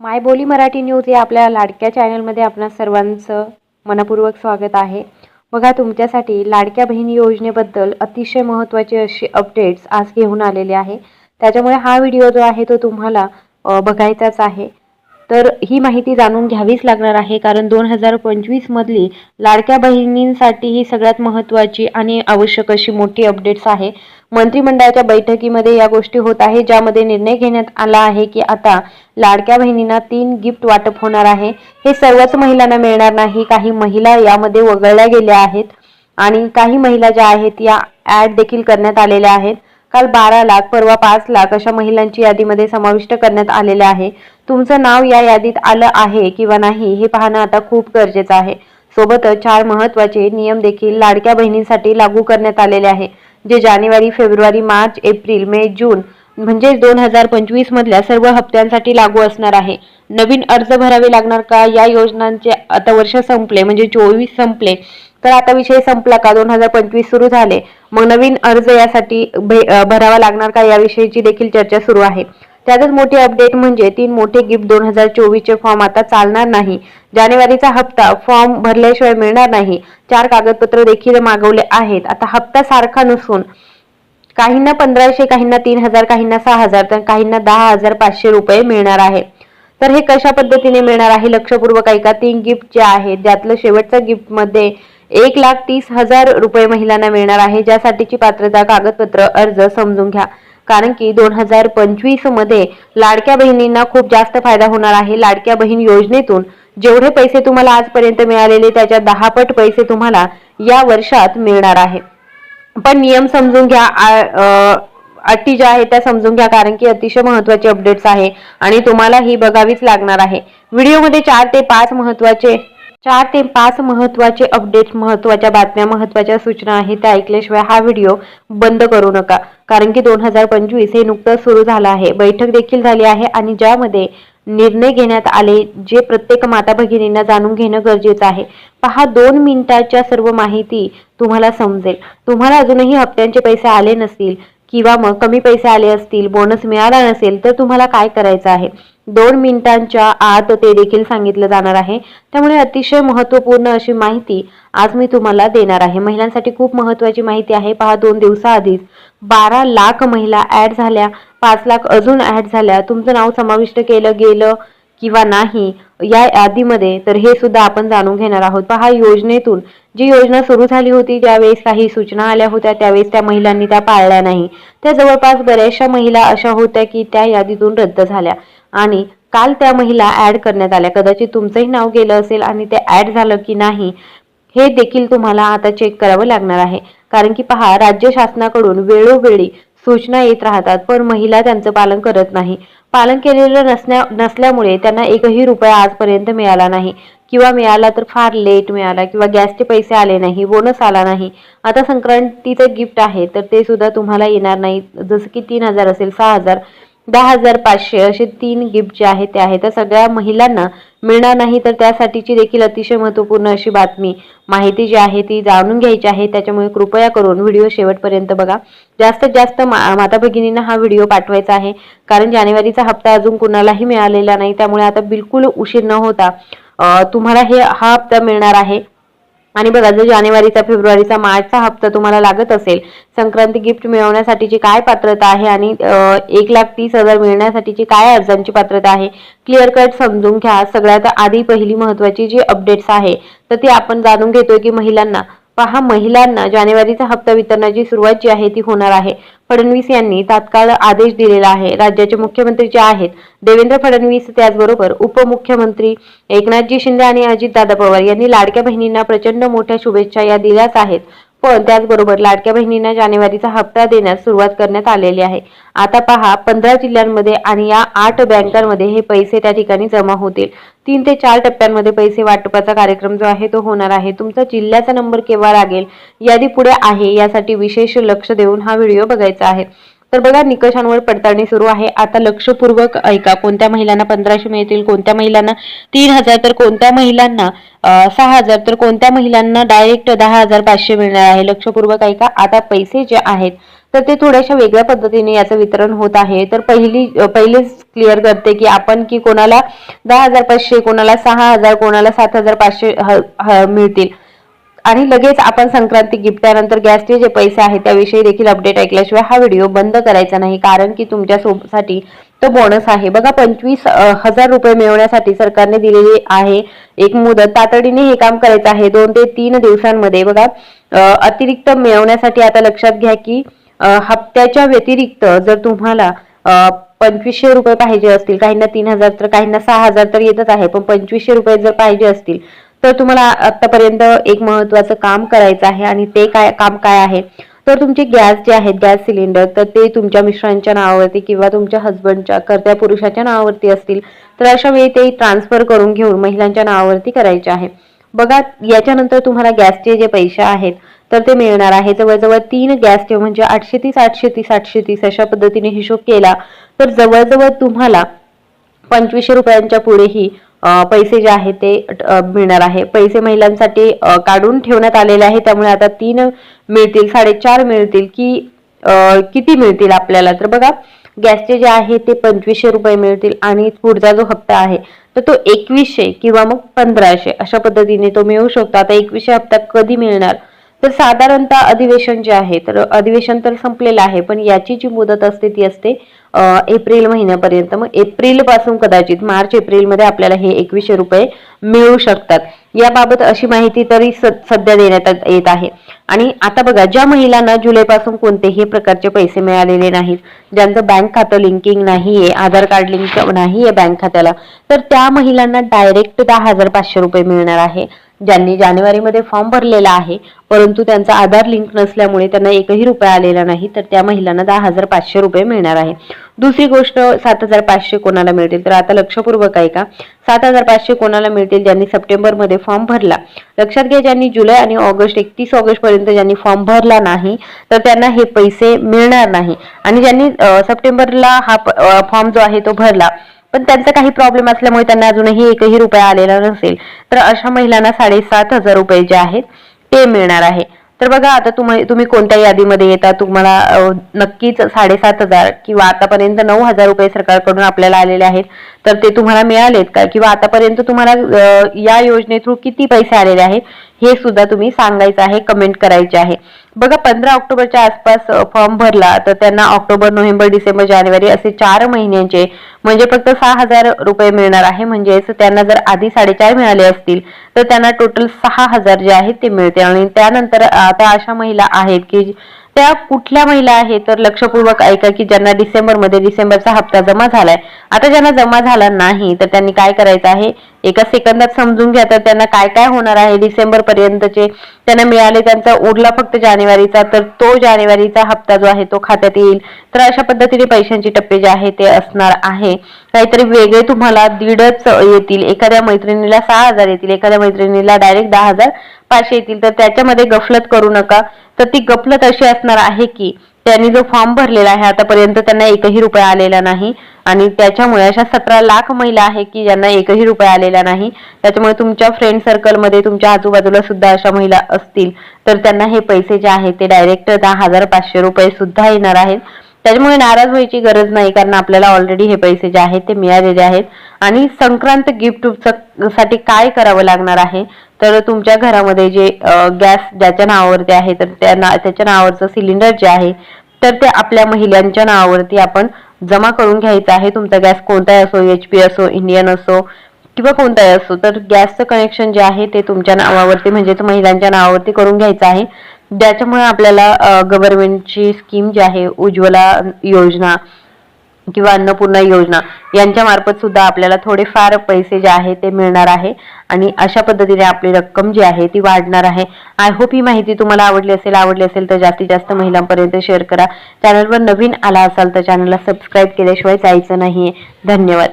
मायबोली मराठी न्यूज या आपल्या लाडक्या चॅनलमध्ये आपणा सर्वांचं मनपूर्वक स्वागत आहे. बघा तुमच्यासाठी लाडक्या बहिणी योजनेबद्दल अतिशय महत्त्वाचे असे अपडेट्स आज घेऊन आलेले आहे. त्याच्यामुळे हा व्हिडिओ जो आहे तो तुम्हाला बघायचाच आहे. तर ही माहिती जाणून घ्यावीच लागणार आहे कारण दोन हजार पंचवीसमधली लाडक्या बहिणींसाठी ही सगळ्यात महत्त्वाची आणि आवश्यक अशी मोठी अपडेट्स आहे. मंत्रिमंडळाच्या बैठकीमध्ये या गोष्टी होत आहे ज्यामध्ये निर्णय घेण्यात आला आहे की आता लाडक्या बहिणींना तीन गिफ्ट वाटप होणार आहे. हे सर्वच महिलांना मिळणार नाही काही महिला यामध्ये वगळल्या गेल्या आहेत आणि काही महिला ज्या आहेत या ऍड देखील करण्यात आलेल्या आहेत. काल बारा लाख परवा पाच लाख अशा महिलांची यादीमध्ये समाविष्ट करण्यात आलेले आहे. तुमचं नाव या यादीत आलं आहे किंवा नाही हे पाहणं आता खूप गरजेचं आहे. सोबतच चार महत्त्वाचे नियम देखील लाडक्या बहिणींसाठी लागू करण्यात आलेले आहे. जे जानेवारी फेब्रुवारी मार्च एप्रिल मे जून म्हणजेच दोन हजार पंचवीस मधल्या सर्व हप्त्यांसाठी लागू असणार आहे. नवीन अर्ज भरावे लागणार का? या योजनांचे आता वर्ष संपले म्हणजे चोवीस संपले. तर आता विषय संपला का? दोन हजार पंचवीस सुरू झाले. मग नवीन अर्ज यासाठी भरावा लागणार का? याविषयीची देखील चर्चा सुरू आहे. त्यातच मोठी अपडेट म्हणजे तीन मोठे गिफ्ट दोन हजार चोवीसचे फॉर्म आता चालणार नाही. जानेवारीचा हप्ता फॉर्म भरल्याशिवाय मिळणार नाही. चार कागदपत्र देखील मागवले आहेत. आता हप्ता सारखा नसून काहींना पंधराशे काहींना तीन हजार काहींना सहा हजार तर काहींना दहा हजार पाचशे रुपये मिळणार आहे. तर हे कशा पद्धतीने मिळणार आहे? लक्षपूर्वक ऐका. तीन गिफ्ट जे आहेत ज्यातलं शेवटचं गिफ्टमध्ये एक लाख तीस हजार रुपये महिलांना मिळणार आहे. ज्यासाठीची पात्रता कागदपत्र अर्ज समजून घ्या. कारण की दोन हजार पंचवीसमध्ये लाडक्या बहिणींना खूप जास्त फायदा होणार आहे. लाडक्या बहीण योजनेतून जेवढे पैसे तुम्हाला आजपर्यंत मिळालेले त्याच्या दहा पट पैसे तुम्हाला या वर्षात मिळणार आहे. पण नियम समजून घ्या अटी ज्या आहेत त्या समजून घ्या कारण की अतिशय महत्त्वाचे अपडेट्स आहे आणि तुम्हाला ही बघावीच लागणार आहे. व्हिडिओमध्ये चार ते पाच महत्त्वाचे चार ते पाच महत्त्वाचे अपडेट्स महत्त्वाच्या बातम्या महत्त्वाच्या सूचना आहेत त्या ऐकल्याशिवाय हा व्हिडिओ बंद करू नका. कारण की दोन हजार पंचवीस हे नुकतंच सुरू झालं आहे. बैठक देखील झाली आहे आणि ज्यामध्ये निर्णय घेण्यात आले जे प्रत्येक माता भगिनींना जाणून घेणं गरजेचं आहे. पहा दोन मिनिटाच्या सर्व माहिती तुम्हाला समजेल. तुम्हाला अजूनही हप्त्यांचे पैसे आले नसतील किंवा मग कमी पैसे आले असतील बोनस मिळाला नसेल तर तुम्हाला काय करायचं आहे? दोन मिनिटांच्या आत ते देखील सांगितलं जाणार आहे. त्यामुळे अतिशय महत्त्वपूर्ण अशी माहिती आज मी तुम्हाला देणार आहे. महिलांसाठी खूप महत्त्वाची माहिती आहे. पहा दोन दिवसाआधीच बारा लाख महिला ऍड झाल्या. पाच लाख अजून ऍड झाल्या. तुमचं नाव समाविष्ट केलं गेलं किंवा नाही या यादीमध्ये तर हे सुद्धा आपण जाणून घेणार आहोत. पहा योजनेतून जी योजना सुरू झाली होती ज्यावेळेस काही सूचना आल्या होत्या त्यावेळेस त्या महिलांनी त्या पाळल्या नाही. त्या जवळपास बऱ्याचशा महिला अशा होत्या की त्या यादीतून रद्द झाल्या. आणि काल त्या महिला ॲड करण्यात आल्या. कदाचित तुमचंही नाव गेलं असेल आणि ते ॲड झालं की नाही हे देखील तुम्हाला आता चेक करावं लागणार आहे. कारण की पहा राज्य शासनाकडून वेळोवेळी सूचना येत राहतात पण महिला त्यांचं पालन करत नाही. पालन केलेलं नसण्या नसल्यामुळे त्यांना एकही रुपया आजपर्यंत मिळाला नाही. किंवा मिळाला तर फार लेट मिळाला किंवा गॅसचे पैसे आले नाही बोनस आला नाही. आता संक्रांतीचं गिफ्ट आहे तर ते सुद्धा तुम्हाला येणार नाही. जसं की तीन हजार असेल सहा हजार. दहा हजार पाचशे असे तीन गिफ्ट जे आहे ते आहे त्या सगळ्या महिलांना मिळणार नाही तर त्यासाठीची देखील अतिशय महत्त्वपूर्ण अशी बातमी माहिती जी आहे ती जाणून घ्यायची आहे. त्याच्यामुळे कृपया करून व्हिडिओ शेवटपर्यंत बघा. जास्तीत जास्त मा माता भगिनींना हा व्हिडिओ पाठवायचा आहे. कारण जानेवारीचा हप्ता अजून कुणालाही मिळालेला नाही. त्यामुळे आता बिलकुल उशीर न होता तुम्हाला हे हा हप्ता मिळणार आहे. आणि बघा जर जानेवारीचा फेब्रुवारीचा मार्चचा हप्ता तुम्हाला लागत असेल संक्रांती गिफ्ट मिळवण्यासाठीची काय पात्रता आहे आणि एक लाख तीस हजार मिळण्यासाठीची काय अर्जांची पात्रता आहे? क्लिअर कट समजून घ्या. सगळ्यात आधी पहिली महत्वाची जी अपडेट्स आहे तर ती आपण जाणून घेतोय की महिलांना पहा महिलांना जानेवारीचा हप्ता वितरणाची सुरुवात जी आहे ती होणार आहे. फडणवीस यांनी तात्काळ आदेश दिलेला आहे. राज्याचे मुख्यमंत्री जे आहेत देवेंद्र फडणवीस त्याचबरोबर उपमुख्यमंत्री एकनाथजी शिंदे आणि अजितदादा पवार यांनी लाडक्या बहिणींना प्रचंड मोठ्या शुभेच्छा या दिल्याच आहेत. पण त्याचबरोबर लाडक्या बहिणींना जानेवारीचा हप्ता देण्यास सुरुवात करण्यात आलेली आहे. आता पहा पंधरा जिल्ह्यांमध्ये आणि या आठ बँकांमध्ये हे पैसे त्या ठिकाणी जमा होतील. तीन ते चार टप्प्यांमध्ये पैसे वाटपाचा कार्यक्रम जो आहे तो होणार आहे. तुमचा जिल्ह्याचा नंबर केव्हा लागेल यादी पुढे आहे यासाठी विशेष लक्ष देऊन हा व्हिडिओ बघायचा आहे. तर बघा निकषांवर पडताळणी सुरू आहे. आता लक्षपूर्वक ऐका कोणत्या महिलांना पंधराशे मिळतील कोणत्या महिलांना तीन हजार तर कोणत्या महिलांना सहा हजार तर कोणत्या महिलांना डायरेक्ट दहा हजार पाचशे मिळणार आहे? लक्षपूर्वक ऐका. आता पैसे जे आहेत तर ते थोड्याशा वेगळ्या पद्धतीने याचं वितरण होत आहे. तर पहिली पहिलेच क्लिअर करते की आपण की कोणाला दहा हजार पाचशे कोणाला सहा हजार कोणाला सात हजार पाचशे ह- मिळतील. आणि लगेच आपण संक्रांती गिफ्ट त्यानंतर गॅसचे जे पैसे आहेत त्याविषयी देखील अपडेट ऐकल्याशिवाय हा व्हिडिओ बंद करायचा नाही. कारण की तुमच्या सोबसाठी तो बोनस आहे. बघा पंचवीस हजार रुपये मिळवण्यासाठी सरकारने दिलेली आहे एक मुदत. तातडीने हे काम करायचं आहे. दोन ते तीन दिवसांमध्ये बघा अतिरिक्त मिळवण्यासाठी आता लक्षात घ्या की हप्त्याच्या व्यतिरिक्त जर तुम्हाला पंचवीसशे रुपये पाहिजे असतील काहींना तीन हजार तर काहींना सहा हजार तर येतच आहे. पण पंचवीसशे रुपये जर पाहिजे असतील तर तुम्हाला आतापर्यंत एक महत्वाचं काम करायचं आहे आणि ते काय काम काय आहे? तर तुमचे गॅस जे आहेत गॅस सिलेंडर तर ते तुमच्या मिस्टरांच्या नावावरती किंवा तुमच्या हस्बंडच्या कर्त्या पुरुषाच्या नावावरती असतील तर अशा वेळी ते ट्रान्सफर करून घेऊन महिलांच्या नावावरती करायचे आहे. बघा याच्यानंतर तुम्हाला गॅसचे जे पैसे आहेत तर ते मिळणार आहे. जवळजवळ तीन गॅसचे म्हणजे आठशे तीस आठशे तीस आठशे तीस अशा पद्धतीने हिशोब केला तर जवळजवळ तुम्हाला पंचवीसशे रुपयांच्या पुढेही पैसे जे आहे ते मिळणार आहे. पैसे महिलांसाठी काढून ठेवण्यात आलेले आहे. त्यामुळे आता तीन मिळतील साडेचार मिळतील की किती मिळतील आपल्याला? तर बघा गॅसचे जे आहे ते पंचवीसशे रुपये मिळतील आणि पुढचा जो हप्ता आहे तर तो एकवीसशे किंवा मग पंधराशे अशा पद्धतीने तो मिळू शकतो. आता एकवीसशे हप्ता कधी मिळणार? तर साधारणतः अधिवेशन जे आहे तर अधिवेशन तर संपलेलं आहे पण याची जी मुदत असते ती असते एप्रिल महिन्यापर्यंत मग एप्रिलपासून कदाचित मार्च एप्रिलमध्ये आपल्याला हे एकवीसशे रुपये मिळू शकतात. याबाबत अशी माहिती तरी स- सध्या देण्यात येत आहे. आणि आता बघा ज्या महिलांना जुलैपासून कोणतेही प्रकारचे पैसे मिळालेले नाहीत ज्यांचं बँक खातं लिंकिंग नाहीये आधार कार्ड लिंक नाहीये बँक खात्याला तर त्या महिलांना डायरेक्ट दहा हजार पाचशे रुपये मिळणार आहे. ज्यांनी जानेवारीमध्ये फॉर्म भरलेला आहे परंतु त्यांचा आधार लिंक नसल्यामुळे त्यांना एकही रुपया आलेला नाही तर त्या महिलांना दहा हजार पाचशे रुपये मिळणार आहे. दुसरी गोष्ट सात हजार पाचशे कोणाला मिळतील? तर आता लक्षपूर्वक आहे का सात हजार पाचशे कोणाला मिळतील ज्यांनी सप्टेंबरमध्ये फॉर्म भरला? लक्षात घ्या ज्यांनी जुलै आणि ऑगस्ट एकतीस ऑगस्ट पर्यंत ज्यांनी फॉर्म भरला नाही तर त्यांना हे पैसे मिळणार नाही. आणि ज्यांनी सप्टेंबरला हा फॉर्म जो आहे तो भरला पण त्यांचा काही प्रॉब्लेम असल्यामुळे त्यांना अजूनही एकही रुपया आलेला नसेल. तर अशा महिलांना साडेसात हजार रुपये जे आहेत ते मिळणार आहे. तर बघा आता तुम्ही तुम्ही कोणत्या यादीमध्ये येता? तुम्हाला नक्कीच साडेसात हजार किंवा आतापर्यंत नऊ हजार रुपये सरकारकडून आपल्याला आलेले आहेत. तर ते तुम्हाला मिळालेत का? किंवा आतापर्यंत तुम्हाला या योजने थ्रू किती पैसे आलेले आहेत? हे सुद्धा तुम्ही सांगायचं आहे कमेंट करायचे आहे. बघा पंधरा ऑक्टोबरच्या आसपास फॉर्म भरला तर त्यांना ऑक्टोबर नोव्हेंबर डिसेंबर जानेवारी असे चार महिन्यांचे म्हणजे फक्त सहा हजार रुपये मिळणार आहे. म्हणजेच त्यांना जर आधी साडेचार मिळाले असतील तर त्यांना टोटल सहा हजार जे आहेत ते मिळते आणि त्यानंतर आता अशा महिला आहेत की त्या कुठल्या महिला आहेत? तर लक्षपूर्वक ऐका की ज्यांना डिसेंबरमध्ये डिसेंबरचा हप्ता जमा झालाय. आता ज्यांना जमा झाला नाही तर त्यांनी काय करायचं आहे? एका सेकंदात समजून घ्या तर त्यांना काय काय होणार आहे? डिसेंबर पर्यंतचे त्यांना मिळाले त्यांचा उरला फक्त जानेवारीचा तर तो जानेवारीचा हप्ता जो आहे तो खात्यात येईल. तर अशा पद्धतीने पैशांचे टप्पे जे आहे ते असणार आहे. काहीतरी वेगळे तुम्हाला दीडच येतील. एखाद्या मैत्रिणीला सहा हजार येतील. एखाद्या मैत्रिणीला डायरेक्ट दहा हजार. पाचशे येतील तर त्याच्यामध्ये गफलत करू नका. तर ती गफलत अशी असणार आहे की त्यांनी जो फॉर्म भरलेला आहे आतापर्यंत त्यांना एकही रुपया आलेला नाही. आणि त्याच्यामुळे अशा सतरा लाख महिला आहे की ज्यांना एकही रुपया आलेला नाही. त्याच्यामुळे तुमच्या फ्रेंड सर्कलमध्ये तुमच्या आजूबाजूला सुद्धा अशा महिला असतील. तर त्यांना हे पैसे जे आहेत ते डायरेक्ट दहा हजार पाचशे रुपये सुद्धा येणार आहेत. त्याच्यामुळे नाराज व्हायची गरज नाही कारण आपल्याला ऑलरेडी हे पैसे जे आहेत ते मिळालेले आहेत. आणि संक्रांत गिफ्टसाठी काय करावं लागणार आहे? तर तुमच्या घरामध्ये जे गॅस ज्याच्या नावावरती आहे तर त्या ना त्याच्या नावावरचं सिलेंडर जे आहे तर ते आपल्या महिलांच्या नावावरती आपण जमा करून घ्यायचं आहे. तुमचा गॅस कोणताही असो एच पी असो इंडियन असो किंवा कोणताही असो तर गॅसचं कनेक्शन जे आहे ते तुमच्या नावावरती म्हणजेच महिलांच्या नावावरती करून घ्यायचं आहे. ज्याच्यामुळे आपल्याला गव्हर्नमेंटची स्कीम जी आहे उज्ज्वला योजना किंवा अन्नपूर्णा योजना यांच्या मार्फत सुद्धा आपल्याला थोडेफार पैसे जे आहे ते मिळणार आहे. आणि अशा पद्धतीने आपली रक्कम जी आहे ती वाढणार आहे. आय होप ही माहिती तुम्हाला आवडली असेल आवडली असेल तर जास्तीत जास्त महिलांपर्यंत शेअर करा. चॅनलवर नवीन आला असाल तर चॅनलला सबस्क्राईब केल्याशिवाय जायचं नाहीये. धन्यवाद.